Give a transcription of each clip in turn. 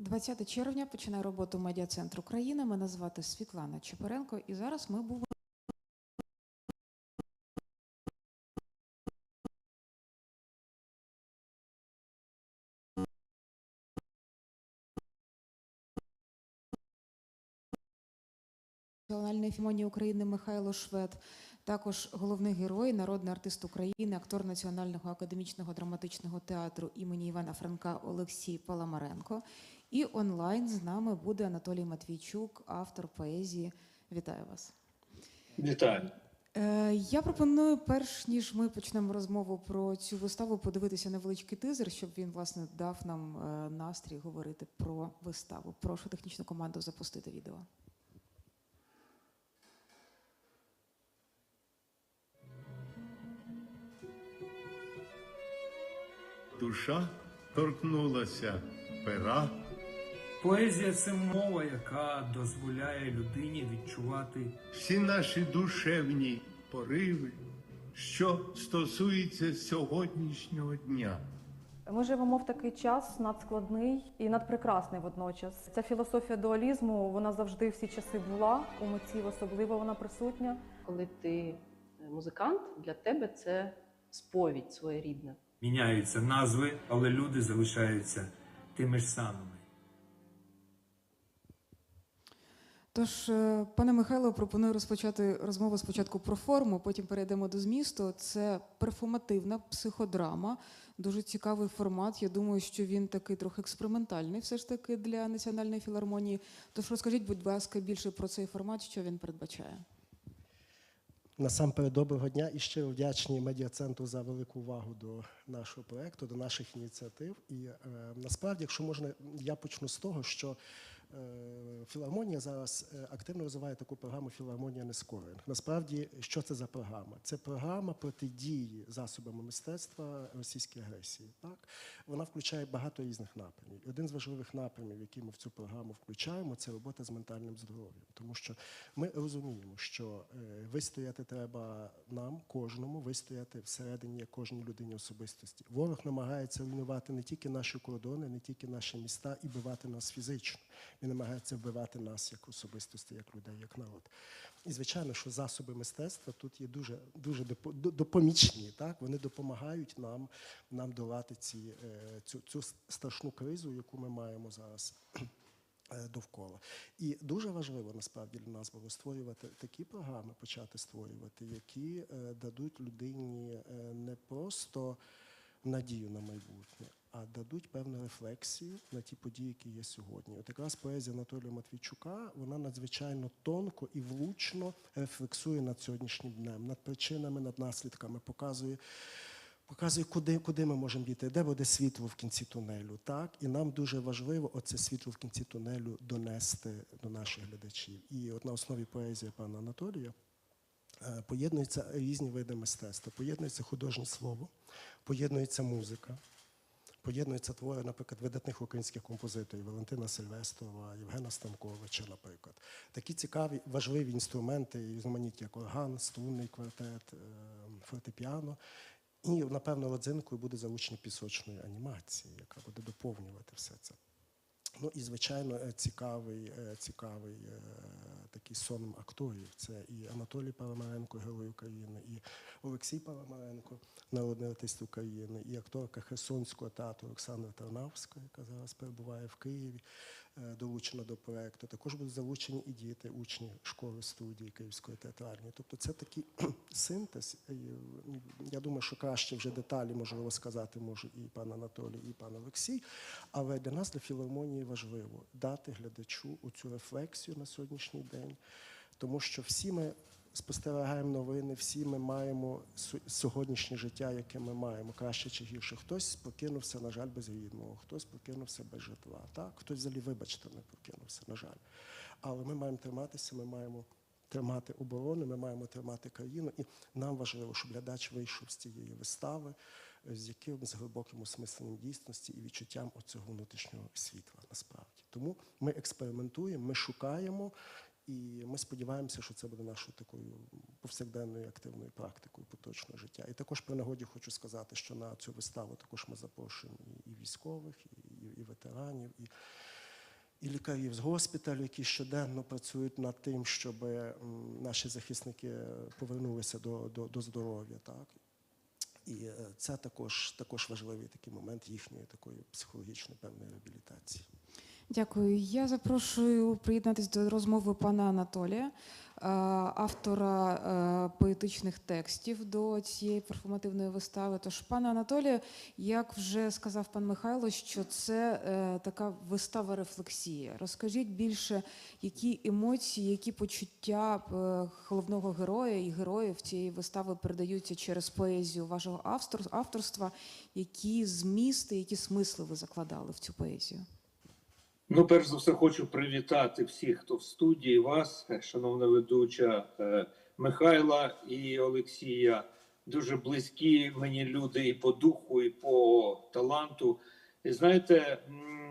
20 червня починає роботу медіа-центр України. Мене звати Світлана Чепаренко, і зараз ми будемо Національної філармонії України Михайло Швед, також головний герой, народний артист України, актор Національного академічного драматичного театру імені Івана Франка Олексій Паламаренко. І онлайн з нами буде Анатолій Матвійчук, автор поезії. Вітаю вас. Вітаю. Е, Я пропоную, перш ніж ми почнемо розмову про цю виставу, подивитися невеличкий тизер, щоб він власне дав нам е, настрій говорити про виставу. Прошу технічну команду запустити відео. Душа торкнулася пера, Поезія це мова, яка дозволяє людині відчувати всі наші душевні пориви, що стосується сьогоднішнього дня. Ми живемо в такий час надскладний і надпрекрасний водночас. Ця філософія дуалізму вона завжди всі часи була у митців, особливо вона присутня. коли ти е, музикант, для тебе це сповідь своєрідна. міняються назви, але люди залишаються тими ж самими. Тож, е, пане Михайло, пропоную розпочати розмову спочатку про форму, потім перейдемо до змісту. Це перформативна психодрама, дуже цікавий формат. Я думаю, що він такий трохи експериментальний, все ж таки для національної філармонії. Тож розкажіть, будь ласка, більше про цей формат, що він передбачає. Насамперед, доброго дня і щиро вдячні медіа-центру за велику увагу до нашого проекту, до наших ініціатив. І е, насправді, якщо можна, я почну з того, що філармонія зараз е, активно розвиває таку програму Філармонія Нескоринг. Насправді, що це за програма? Це програма протидії засобами мистецтва російській агресії. Так вона включає багато різних напрямів. Один з важливих напрямів, які ми в цю програму включаємо, це робота з ментальним здоров'ям, тому що ми розуміємо, що е, вистояти треба нам, кожному, вистояти всередині кожній людині особистості. Ворог намагається руйнувати не тільки наші кордони, не тільки наші міста і бивати нас фізично. Він намагається вбивати нас як особистості, як людей, як народ. І звичайно, що засоби мистецтва тут є дуже, дуже допомічні. Так? Вони допомагають нам, нам долати ці, е, цю, цю страшну кризу, яку ми маємо зараз е, довкола. І дуже важливо насправді для нас було створювати такі програми, почати створювати, які е, дадуть людині не просто надію на майбутнє, а дадуть певну рефлексію на ті події, які є сьогодні. От якраз поезія Анатолія Матвійчука вона надзвичайно тонко і влучно рефлексує над сьогоднішнім днем, над причинами, над наслідками, показує. Показує, куди, куди ми можемо дійти, де буде світло в кінці тунелю. Так? І нам дуже важливо оце світло в кінці тунелю донести до наших глядачів. І от на основі поезії пана Анатолія е, поєднуються різні види мистецтва. Поєднується художнє слово, поєднується музика, поєднуються твори, наприклад, видатних українських композиторів Валентина Сильвестрова, Євгена Станковича, наприклад. Такі цікаві, важливі інструменти, різноманітні, як орган, струнний квартет, е, фортепіано. І, напевно, родзинкою буде залучення пісочної анімації, яка буде доповнювати все це. Ну і, звичайно, е, цікавий, е, цікавий е, такий сон акторів. Це і Анатолій Паламаренко, герой України, і Олексій Паламаренко, народний артист України, і акторка Херсонського театру Олександра Тарнавська, яка зараз перебуває в Києві, е, долучена до проекту. Також будуть залучені і діти, учні школи студії Київської театральної. Тобто це такий синтез. Я думаю, що краще вже деталі можливо сказати може і пан Анатолій, і пан Олексій. Але для нас, для філармонії, важливо дати глядачу цю рефлексію на сьогоднішній день, тому що всі ми спостерігаємо новини, всі ми маємо сьогоднішнє життя, яке ми маємо, краще чи гірше. Хтось прокинувся, на жаль, без рідного, хтось прокинувся без житла. Так? Хтось взагалі, вибачте, не прокинувся, на жаль. Але ми маємо триматися, ми маємо тримати оборону, ми маємо тримати країну. І нам важливо, щоб глядач вийшов з цієї вистави е, з якимось глибоким осмисленням дійсності і відчуттям оцього внутрішнього світла насправді. Тому ми експериментуємо, ми шукаємо, і ми сподіваємося, що це буде нашою такою повсякденною активною практикою поточного життя. І також при нагоді хочу сказати, що на цю виставу також ми запрошуємо і- військових, і, і, і ветеранів, і і лікарів з госпіталю, які щоденно працюють над тим, щоб наші захисники повернулися до, до, до здоров'я. Так? І е, це також, також важливий такий момент їхньої такої психологічної певної реабілітації. Дякую. Я запрошую приєднатись до розмови пана Анатолія, е, автора е, поетичних текстів до цієї перформативної вистави. Тож, пане Анатолію, як вже сказав пан Михайло, що це е, така вистава рефлексія. Розкажіть більше, які емоції, які почуття головного героя і героїв цієї вистави передаються через поезію вашого автор- авторства, які змісти, які смисли ви закладали в цю поезію? Ну, перш за все, хочу привітати всіх, хто в студії, вас, шановна ведуча е, Михайла і Олексія. Дуже близькі мені люди і по духу, і по таланту. І знаєте,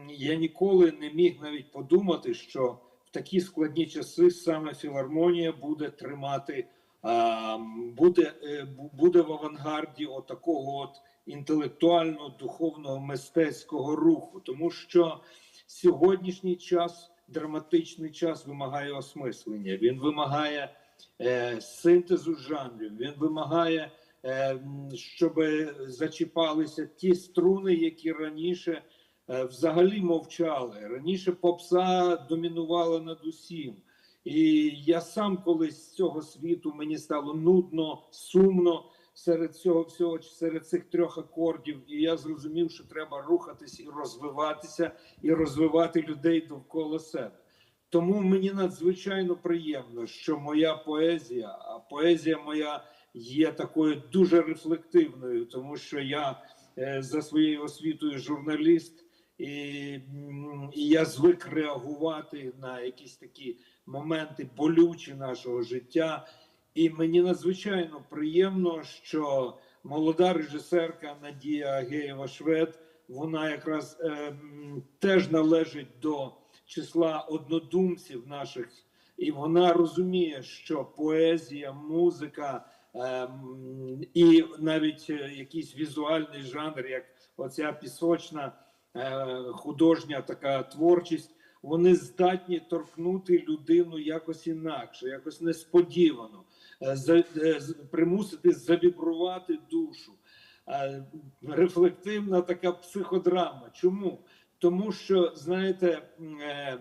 я ніколи не міг навіть подумати, що в такі складні часи саме філармонія буде тримати, буде, е, буде в авангарді отакого от інтелектуального, духовного, мистецького руху, тому що сьогоднішній час, драматичний час, вимагає осмислення. Він вимагає е, синтезу жанрів. Він вимагає, е, щоб зачіпалися ті струни, які раніше е, взагалі мовчали. Раніше попса домінувала над усім. І я сам колись з цього світу мені стало нудно, сумно серед цього всього, серед цих трьох акордів. І я зрозумів, що треба рухатись і розвиватися, і розвивати людей довкола себе. Тому мені надзвичайно приємно, що моя поезія, а поезія моя є такою дуже рефлективною, тому що я е, за своєю освітою журналіст, і, і я звик реагувати на якісь такі моменти болючі нашого життя. І мені надзвичайно приємно, що молода режисерка Надія Агеєва Швед, вона якраз е, теж належить до числа однодумців наших, і вона розуміє, що поезія, музика е, і навіть е, якийсь візуальний жанр, як оця пісочна е, художня така творчість, вони здатні торкнути людину якось інакше, якось несподівано, примусити завібрувати душу. Е, Рефлективна така психодрама. Чому? Тому що, знаєте, е,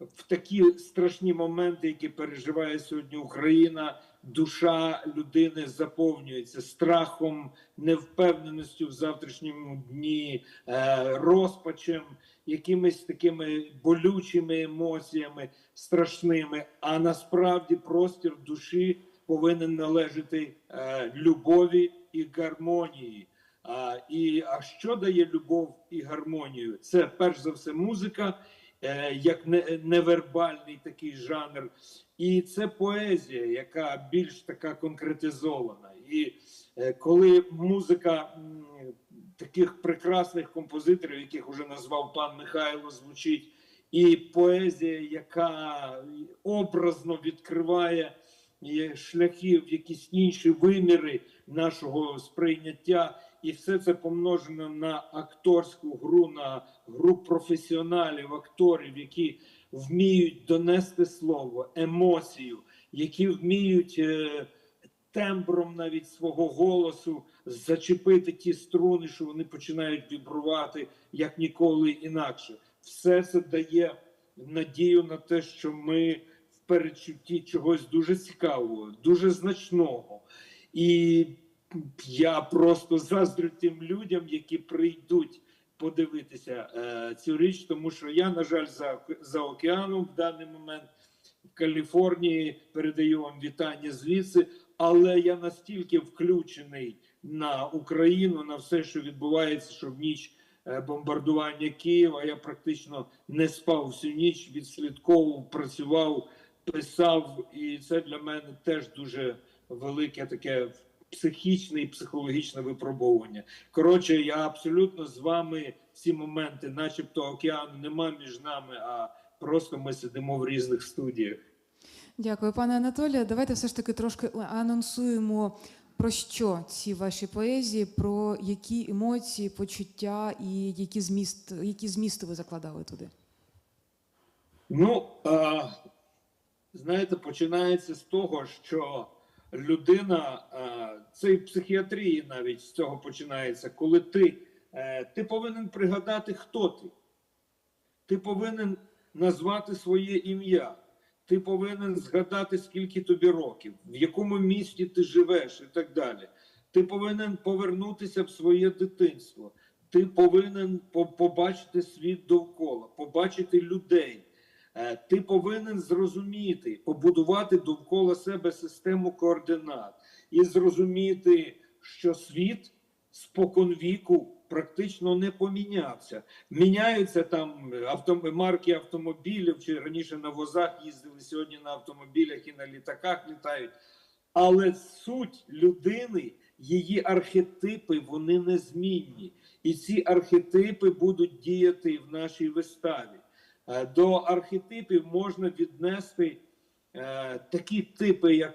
в такі страшні моменти, які переживає сьогодні Україна, душа людини заповнюється страхом, невпевненістю в завтрашньому дні, е, розпачем, якимись такими болючими емоціями страшними. А насправді простір душі повинен належати е, любові і гармонії. А, і а що дає любов і гармонію? Це перш за все музика, е, як не, невербальний такий жанр, і це поезія, яка більш така конкретизована. І е, коли музика м, таких прекрасних композиторів, яких уже назвав пан Михайло, звучить, і поезія, яка образно відкриває шляхи в якісь інші виміри нашого сприйняття, і все це помножено на акторську гру, на гру професіоналів, акторів, які вміють донести слово, емоцію, які вміють е, тембром навіть свого голосу зачепити ті струни, що вони починають вібрувати як ніколи інакше. Все це дає надію на те, що ми передчутті чогось дуже цікавого, дуже значного. І я просто заздрю тим людям, які прийдуть подивитися е, цю річ, тому що я, на жаль, за, за океаном в даний момент в Каліфорнії передаю вам вітання звідси, але я настільки включений на Україну, на все, що відбувається, що в ніч е, бомбардування Києва я практично не спав всю ніч, відслідковував, працював, писав, і це для мене теж дуже велике таке психічне і психологічне випробовування. Коротше, я абсолютно з вами ці моменти, начебто океану нема між нами, а просто ми сидимо в різних студіях. Дякую, пане Анатолію. Давайте все ж таки трошки анонсуємо про що ці ваші поезії, про які емоції, почуття і які зміст, які змісти ви закладали туди. Ну, а, знаєте, починається з того, що людина, це і в психіатрії навіть з цього починається, коли ти, е, ти повинен пригадати, хто ти. Ти повинен назвати своє ім'я. Ти повинен згадати, скільки тобі років, в якому місті ти живеш і так далі. Ти повинен повернутися в своє дитинство. Ти повинен побачити світ довкола, побачити людей. Е, Ти повинен зрозуміти, побудувати довкола себе систему координат і зрозуміти, що світ споконвіку практично не помінявся. Міняються там авто, марки автомобілів, чи раніше на возах їздили, сьогодні на автомобілях і на літаках літають. Але суть людини, її архетипи, вони незмінні. І ці архетипи будуть діяти в нашій виставі. Е, До архетипів можна віднести е, такі типи, як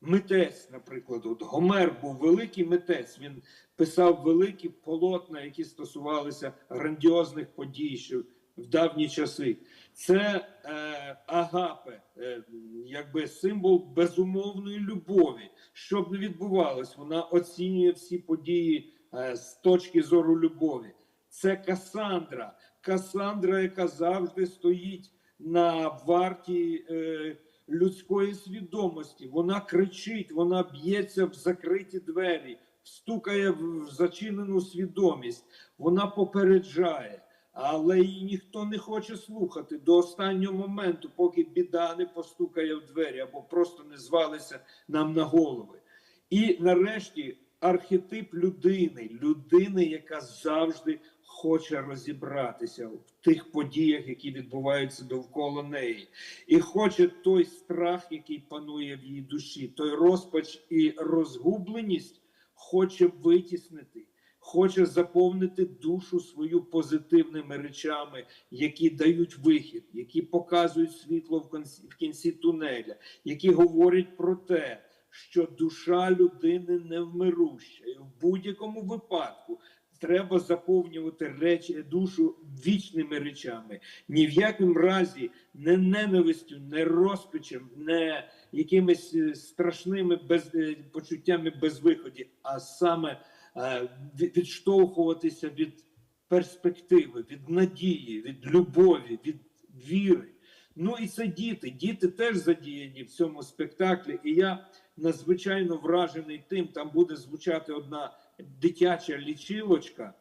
митець, наприклад. От Гомер був великий митець. Він писав великі полотна, які стосувалися грандіозних подій ще в давні часи. Це е, агапе, е, якби символ безумовної любові. Що б не відбувалось, вона оцінює всі події е, з точки зору любові. Це Касандра. Касандра, яка завжди стоїть на варті е, людської свідомості. Вона кричить, вона б'ється в закриті двері, стукає в зачинену свідомість. Вона попереджає. Але її ніхто не хоче слухати до останнього моменту, поки біда не постукає в двері або просто не звалиться нам на голови. І нарешті архетип людини, людини, яка завжди хоче розібратися в тих подіях, які відбуваються довкола неї, і хоче той страх, який панує в її душі, той розпач і розгубленість, хоче витіснити. Хоче заповнити душу свою позитивними речами, які дають вихід, які показують світло в кінці, в кінці тунеля, які говорять про те, що душа людини невмируща, і в будь-якому випадку треба заповнювати речі душу вічними речами. Ні в якому разі не ненавистю, не розпачем, не якимись е, страшними без, е, почуттями безвиході, а саме е, відштовхуватися від перспективи, від надії, від любові, від віри. Ну і це діти. Діти теж задіяні в цьому спектаклі. І я надзвичайно вражений тим, там буде звучати одна дитяча лічилочка,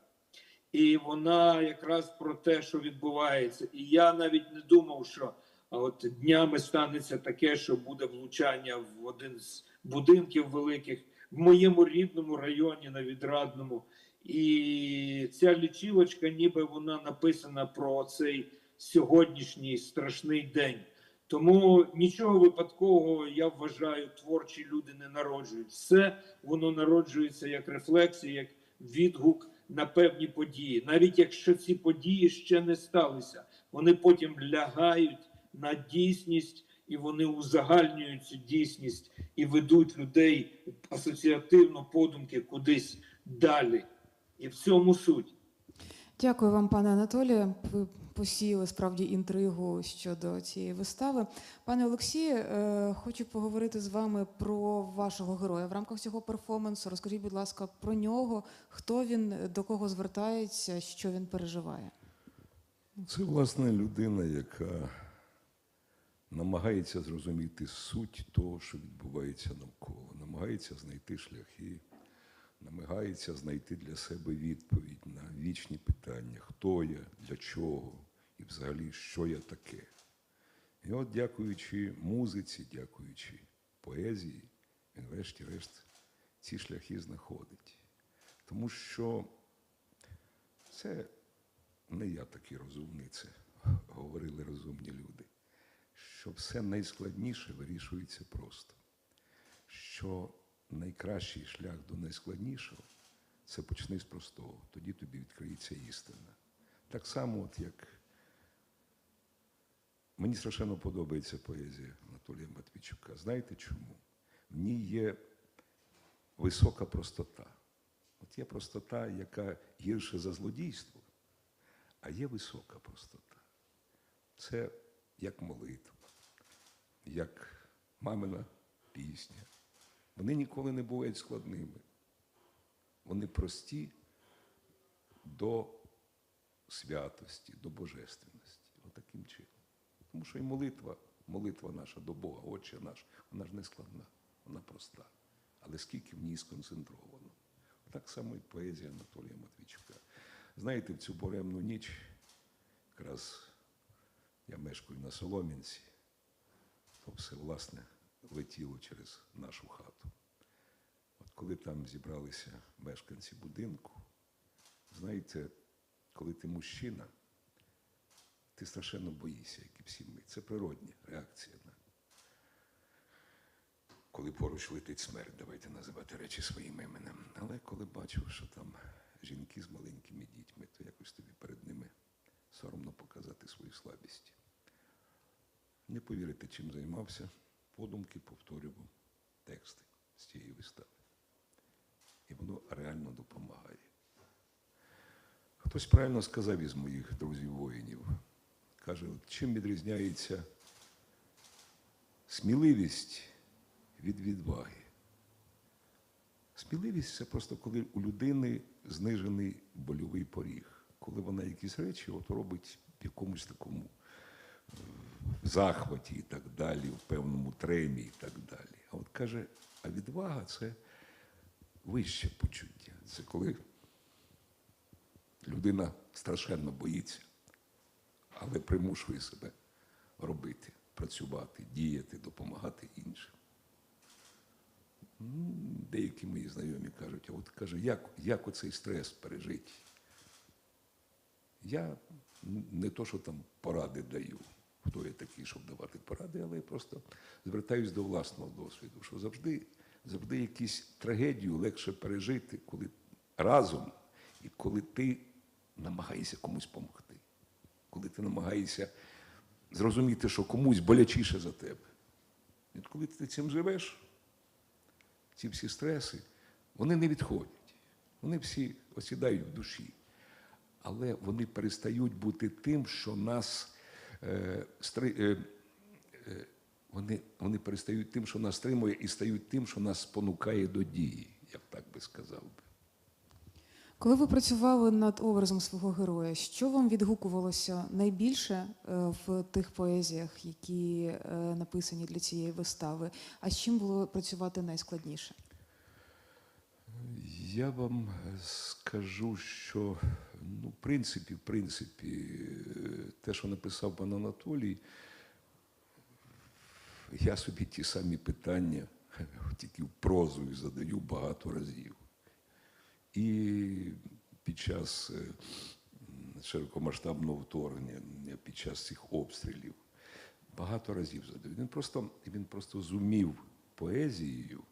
і вона якраз про те, що відбувається. І я навіть не думав, що от днями станеться таке, що буде влучання в один з будинків великих в моєму рідному районі на відрадному. І ця лічилочка, ніби вона написана про цей сьогоднішній страшний день. Тому нічого випадкового, я вважаю, творчі люди не народжують. Все воно народжується як рефлексія, як відгук на певні події. Навіть якщо ці події ще не сталися, вони потім лягають на дійсність і вони узагальнюють цю дійсність і ведуть людей асоціативно подумки кудись далі. І в цьому суть. Дякую вам, пане Анатолію. Посіяли справді інтригу щодо цієї вистави. Пане Олексію, е, хочу поговорити з вами про вашого героя в рамках цього перформансу. Розкажіть, будь ласка, про нього, хто він, до кого звертається, що він переживає. Це власне людина, яка намагається зрозуміти суть того, що відбувається навколо, намагається знайти шляхи, намагається знайти для себе відповідь на вічні питання, хто я, для чого і взагалі, що я таке. І от, дякуючи музиці, дякуючи поезії, він врешті-решт ці шляхи знаходить. Тому що це не я такий розумний, це говорили розумні люди, що все найскладніше вирішується просто. Що найкращий шлях до найскладнішого це почни з простого, тоді тобі відкриється істина. Так само, от як мені страшенно подобається поезія Анатолія Матвійчука. Знаєте чому? В ній є висока простота. От є простота, яка гірше за злодійство, а є висока простота. Це як молитва, як мамина пісня. Вони ніколи не бувають складними. Вони прості до святості, до божественності. Отаким чином. Тому що і молитва, молитва наша до Бога, Отче наш, вона ж не складна, вона проста. Але скільки в ній сконцентровано. Так само і поезія Анатолія Матвійчука. Знаєте, в цю боремну ніч, якраз я мешкаю на Солом'янці, то все, власне, летіло через нашу хату. От коли там зібралися мешканці будинку, знаєте, коли ти мужчина, ти страшенно боїшся, як і всі ми. Це природня реакція коли поруч летить смерть, давайте називати речі своїм іменем. Але коли бачив, що там жінки з маленькими дітьми, то якось тобі перед ними соромно показати свою слабість. Не повірите, чим займався, подумки повторював тексти з цієї вистави. І воно реально допомагає. Хтось правильно сказав із моїх друзів-воїнів. Каже, чим відрізняється сміливість від відваги. Сміливість це просто коли у людини знижений больовий поріг, коли вона якісь речі от робить в якомусь такому захваті і так далі, в певному тремі і так далі. А от каже, а відвага це вище почуття. Це коли людина страшенно боїться, але примушує себе робити, працювати, діяти, допомагати іншим. Деякі мої знайомі кажуть, а от каже, як, як оцей стрес пережити? Я не то, що там поради даю, хто я такий, щоб давати поради, але я просто звертаюсь до власного досвіду, що завжди, завжди якусь трагедію легше пережити, коли разом і коли ти намагаєшся комусь допомогти, коли ти намагаєшся зрозуміти, що комусь болячіше за тебе. І коли ти цим живеш, ці всі стреси, вони не відходять. Вони всі осідають в душі. Але вони перестають бути тим, що нас е, стри, е, е, вони, вони перестають тим, що нас стримує, і стають тим, що нас спонукає до дії, я б так би сказав би. Коли ви працювали над образом свого героя, що вам відгукувалося найбільше е, в тих поезіях, які е, написані для цієї вистави? А з чим було працювати найскладніше? Я вам скажу, що ну, в принципі, в принципі, е, те, що написав пан Анатолій, я собі ті самі питання, тільки в прозою задаю багато разів. І під час е, широкомасштабного вторгнення, під час цих обстрілів, багато разів задаю. Він просто, він просто зумів поезією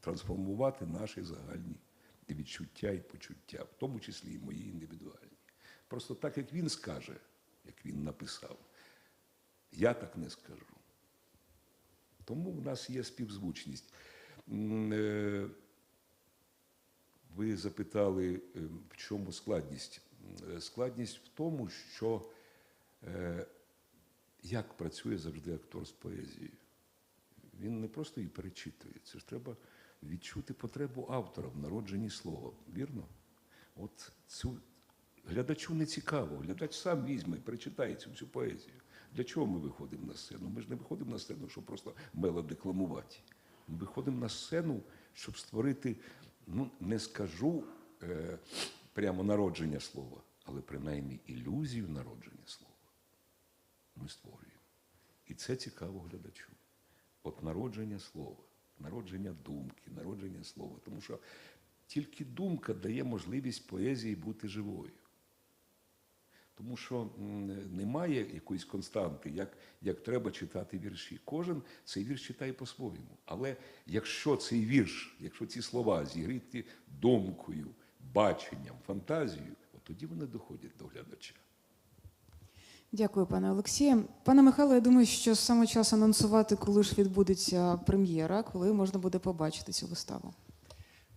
трансформувати наші загальні відчуття і почуття, в тому числі і мої індивідуальні. Просто так, як він скаже, як він написав, я так не скажу. Тому в нас є співзвучність. Ви запитали, е, в чому складність? Е, Складність в тому, що е, як працює завжди актор з поезією. Він не просто її перечитує, це ж треба відчути потребу автора в народженні слова. Вірно? От цю глядачу не цікаво. Глядач сам візьме перечитає цю всю поезію. Для чого ми виходимо на сцену? Ми ж не виходимо на сцену, щоб просто мелодекламувати. Ми виходимо на сцену, щоб створити, ну не скажу е, прямо народження слова, але принаймні ілюзію народження слова. Ми створюємо. І це цікаво глядачу. От народження слова, народження думки, народження слова. Тому що тільки думка дає можливість поезії бути живою. Тому що немає якоїсь константи, як, як треба читати вірші. Кожен цей вірш читає по-своєму. Але якщо цей вірш, якщо ці слова зігріті думкою, баченням, фантазією, от тоді вони доходять до глядача. Дякую, пане Олексію. Пане Михайло, я думаю, що саме час анонсувати, коли ж відбудеться прем'єра, коли можна буде побачити цю виставу.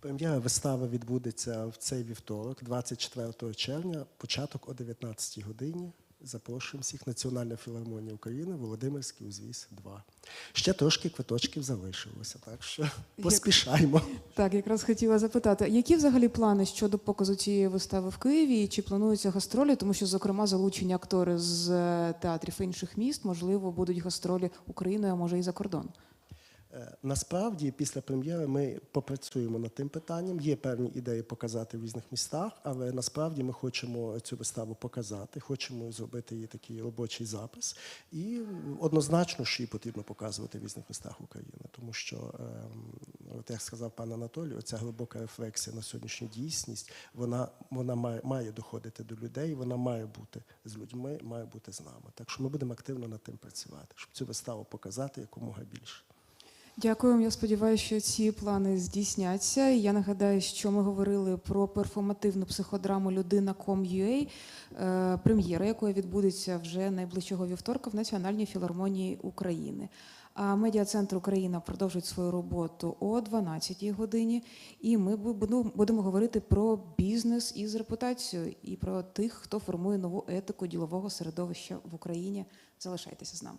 Прем'єра вистави відбудеться в цей вівторок, 24 червня, початок о 19 годині Запрошуємо всіх Національна філармонія України, Володимирський узвіз 2. Ще трошки квиточків залишилося, так що поспішаємо. Так, якраз хотіла запитати, які взагалі плани щодо показу цієї вистави в Києві? І Чи плануються гастролі? Тому що, зокрема, залучені актори з е, театрів інших міст, можливо, будуть гастролі Україною, а може і за кордон. Е, Насправді, після прем'єри ми попрацюємо над тим питанням. Є певні ідеї показати в різних містах, але насправді ми хочемо цю виставу показати, хочемо зробити її такий робочий запис. І однозначно, що її потрібно показувати в різних містах України, тому що, ем, от як сказав пан Анатолій, оця глибока рефлексія на сьогоднішню дійсність, вона, вона має, має доходити до людей, вона має бути з людьми, має бути з нами. Так що ми будемо активно над тим працювати, щоб цю виставу показати якомога більше. Дякую. Я сподіваюся, що ці плани здійсняться. Я нагадаю, що ми говорили про перформативну психодраму Людина.com.ua, е, прем'єра якої відбудеться вже найближчого вівторка в Національній філармонії України. А медіа-центр Україна продовжить свою роботу о 12-й годині. І ми будемо говорити про бізнес із репутацією і про тих, хто формує нову етику ділового середовища в Україні. Залишайтеся з нами.